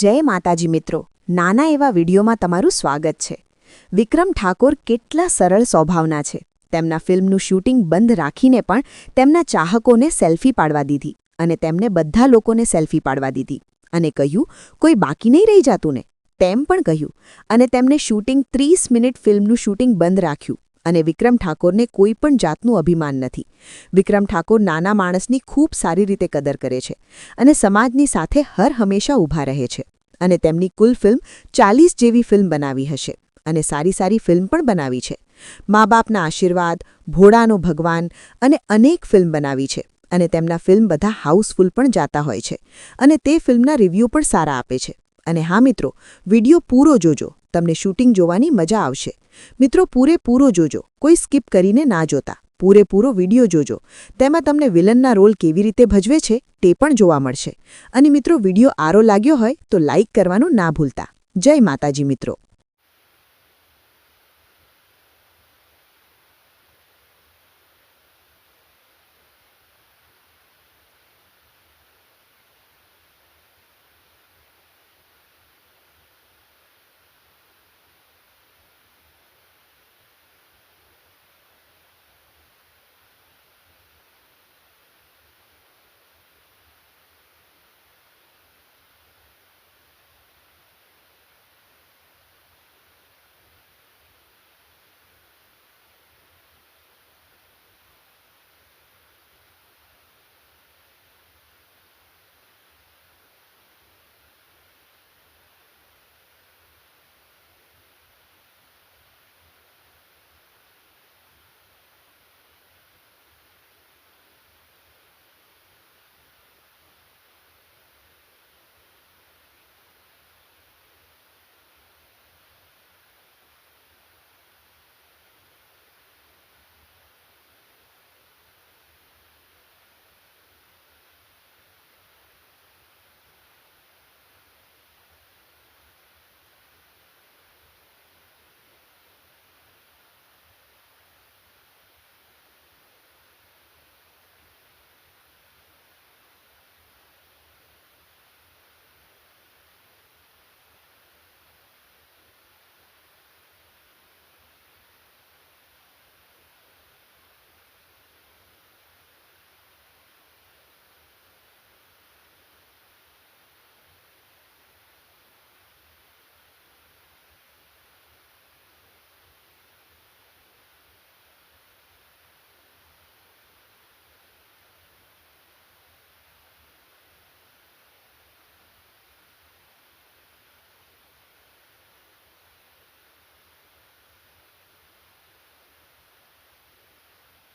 જય માતાજી મિત્રો. નાના એવા વિડીયોમાં તમારું સ્વાગત છે. વિક્રમ ઠાકોર કેટલા સરળ સ્વભાવના છે. તેમના ફિલ્મનું શૂટિંગ બંધ રાખીને પણ તેમના ચાહકોને સેલ્ફી પાડવા દીધી અને તેમને બધા લોકોને સેલ્ફી પાડવા દીધી અને કહ્યું, કોઈ બાકી નહીં રહી જાતું ને? તેમ પણ કહ્યું અને તેમને શૂટિંગ ત્રીસ મિનિટ ફિલ્મનું શૂટિંગ બંધ રાખ્યું. અને વિક્રમ ઠાકોરને કોઈ પણ જાતનું અભિમાન નથી. વિક્રમ ઠાકોર નાના માણસની ખૂબ સારી રીતે કદર કરે છે અને સમાજની સાથે હર હંમેશા ઊભા રહે છે અને તેમની કુલ ફિલ્મ ચાલીસ જેવી ફિલ્મ બનાવી હશે અને સારી સારી ફિલ્મ પણ બનાવી છે. મા બાપના આશીર્વાદ, ભોળાનો ભગવાન અને અનેક ફિલ્મ બનાવી છે અને તેમના ફિલ્મ બધા હાઉસફુલ પણ જાતા હોય છે અને તે ફિલ્મના રિવ્યૂ પણ સારા આપે છે. અને હા મિત્રો, વિડિયો પૂરો જોજો. તમને શૂટિંગ જોવાની મજા આવશે. મિત્રો, પૂરેપૂરો જોજો. કોઈ સ્કીપ કરીને ના જોતા. પૂરેપૂરો વીડિયો જોજો. તેમાં તમને વિલનના રોલ કેવી રીતે ભજવે છે તે પણ જોવા મળશે. અને મિત્રો, વીડિયો આરો લાગ્યો હોય તો લાઇક કરવાનું ના ભૂલતા. જય માતાજી મિત્રો.